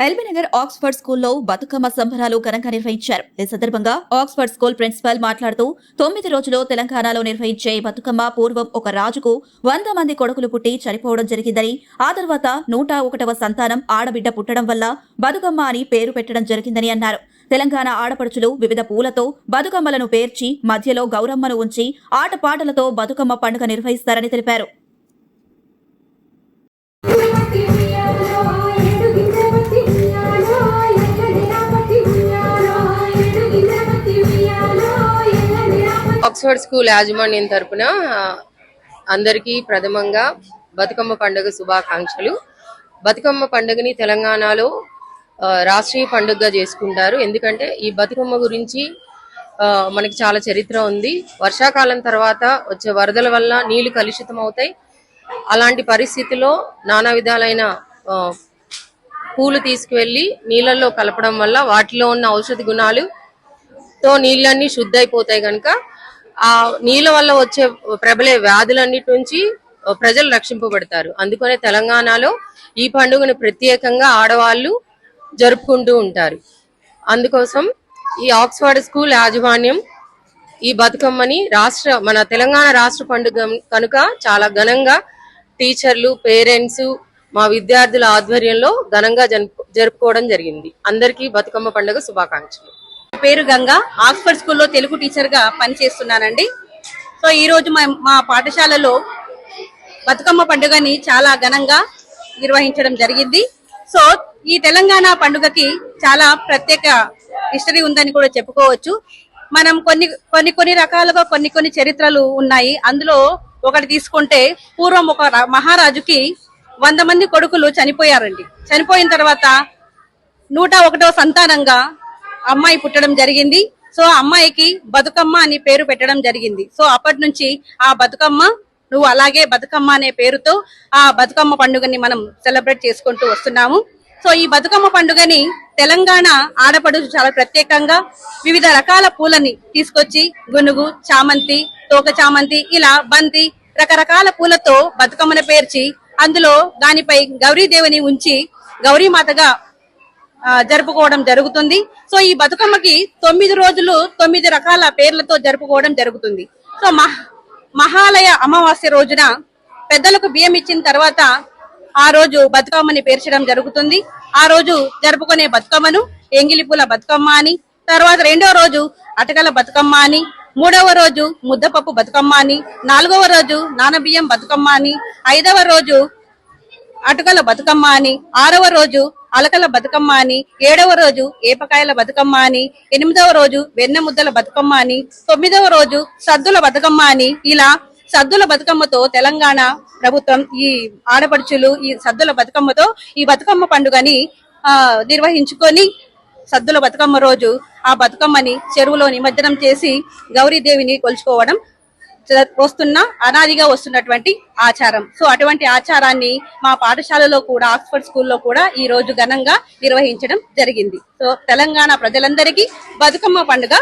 LB Nagar Oxford స్కూల్లో బతుకమ్మ సంబరాలు ఘనంగా నిర్వహించారు. ఈ సందర్భంగా ఆక్స్ఫర్డ్ స్కూల్ ప్రిన్సిపల్ మాట్లాడుతూ తొమ్మిది రోజులు తెలంగాణలో నిర్వహించే బతుకమ్మ పూర్వం ఒక రాజుకు వంద మంది కొడుకులు పుట్టి చనిపోవడం జరిగిందని ఆ తర్వాత నూట ఒకటవ సంతానం ఆడబిడ్డ పుట్టడం వల్ల బతుకమ్మ అని పేరు పెట్టడం జరిగిందని అన్నారు. తెలంగాణ ఆడపడుచులు వివిధ పూలతో బతుకమ్మలను పేర్చి మధ్యలో గౌరమ్మను ఉంచి ఆటపాటలతో బతుకమ్మ పండుగ నిర్వహిస్తారని తెలిపారు. ఆక్స్ఫర్డ్ స్కూల్ యాజమాన్యం తరపున అందరికీ ప్రథమంగా బతుకమ్మ పండుగ శుభాకాంక్షలు. బతుకమ్మ పండుగని తెలంగాణలో రాష్ట్రీయ పండుగగా చేసుకుంటారు. ఎందుకంటే ఈ బతుకమ్మ గురించి మనకి చాలా చరిత్ర ఉంది. వర్షాకాలం తర్వాత వచ్చే వరదల వల్ల నీళ్ళు కలుషితం అవుతాయి. అలాంటి పరిస్థితిలో నానా విధాలైన పూలు తీసుకువెళ్ళి నీళ్ళల్లో కలపడం వల్ల వాటిలో ఉన్న ఔషధ గుణాలు తో నీళ్ళన్నీ శుద్ధ అయిపోతాయి కనుక ఆ నీళ్ళ వల్ల వచ్చే ప్రబలే వ్యాధులన్నిటి నుంచి ప్రజలు రక్షింపబడతారు. అందుకనే తెలంగాణలో ఈ పండుగను ప్రత్యేకంగా ఆడవాళ్ళు జరుపుకుంటూ ఉంటారు. అందుకోసం ఈ ఆక్స్ఫర్డ్ స్కూల్ యాజమాన్యం ఈ బతుకమ్మని రాష్ట్ర మన తెలంగాణ రాష్ట్ర పండుగ కనుక చాలా ఘనంగా టీచర్లు పేరెంట్స్ మా విద్యార్థుల ఆధ్వర్యంలో ఘనంగా జరుపు- జరుపుకోవడం జరిగింది. అందరికీ బతుకమ్మ పండుగ శుభాకాంక్షలు. పేరు గంగా. ఆక్స్ఫర్డ్ స్కూల్లో తెలుగు టీచర్గా పనిచేస్తున్నానండి. సో ఈ రోజు మా మా పాఠశాలలో బతుకమ్మ పండుగని చాలా ఘనంగా నిర్వహించడం జరిగింది. సో ఈ తెలంగాణ పండుగకి చాలా ప్రత్యేక హిస్టరీ ఉందని కూడా చెప్పుకోవచ్చు. మనం కొన్ని కొన్ని కొన్ని రకాలుగా కొన్ని కొన్ని చరిత్రలు ఉన్నాయి. అందులో ఒకటి తీసుకుంటే పూర్వం ఒక మహారాజుకి వంద మంది కొడుకులు చనిపోయారండి. చనిపోయిన తర్వాత నూట ఒకటో సంతానంగా అమ్మాయి పుట్టడం జరిగింది. సో ఆ అమ్మాయికి బతుకమ్మ అని పేరు పెట్టడం జరిగింది. సో అప్పటి నుంచి ఆ బతుకమ్మ నువ్వు అలాగే బతుకమ్మ అనే పేరుతో ఆ బతుకమ్మ పండుగని మనం సెలబ్రేట్ చేసుకుంటూ వస్తున్నాము. సో ఈ బతుకమ్మ పండుగని తెలంగాణ ఆడపడుచు చాలా ప్రత్యేకంగా వివిధ రకాల పూలని తీసుకొచ్చి గునుగు చామంతి తోక చామంతి ఇలా బంతి రకరకాల పూలతో బతుకమ్మను పేర్చి అందులో దానిపై గౌరీదేవిని ఉంచి గౌరీమాతగా జరుపుకోవడం జరుగుతుంది. సో ఈ బతుకమ్మకి తొమ్మిది రోజులు తొమ్మిది రకాల పేర్లతో జరుపుకోవడం జరుగుతుంది. సో మహ మహాలయ అమావాస్య రోజున పెద్దలకు బియ్యం ఇచ్చిన తర్వాత ఆ రోజు బతుకమ్మని పేర్చడం జరుగుతుంది. ఆ రోజు జరుపుకునే బతుకమ్మను ఎంగిలిపూల బతుకమ్మ అని తర్వాత రెండవ రోజు అటకల బతుకమ్మ అని మూడవ రోజు ముద్దపప్పు బతుకమ్మ అని నాలుగవ రోజు నానబియ్యం బతుకమ్మ అని ఐదవ రోజు అటుకల బతుకమ్మ అని ఆరవ రోజు అలకల బతుకమ్మ అని ఏడవ రోజు ఏపకాయల బతుకమ్మ అని ఎనిమిదవ రోజు వెన్న ముద్దల బతుకమ్మ అని తొమ్మిదవ రోజు సద్దుల బతుకమ్మ అని ఇలా సద్దుల బతుకమ్మతో తెలంగాణ ప్రభుత్వం ఈ ఆడపడుచులు ఈ సద్దుల బతుకమ్మతో ఈ బతుకమ్మ పండుగని నిర్వహించుకొని సద్దుల బతుకమ్మ రోజు ఆ బతుకమ్మని చెరువులో నిమజ్జనం చేసి గౌరీదేవిని కొలుచుకోవడం వస్తున్న అనాదిగా వస్తున్నటువంటి ఆచారం. సో అటువంటి ఆచారాన్ని మా పాఠశాలలో కూడా ఆక్స్ఫర్డ్ స్కూల్లో కూడా ఈ రోజు ఘనంగా నిర్వహించడం జరిగింది. సో తెలంగాణ ప్రజలందరికీ బతుకమ్మ పండుగ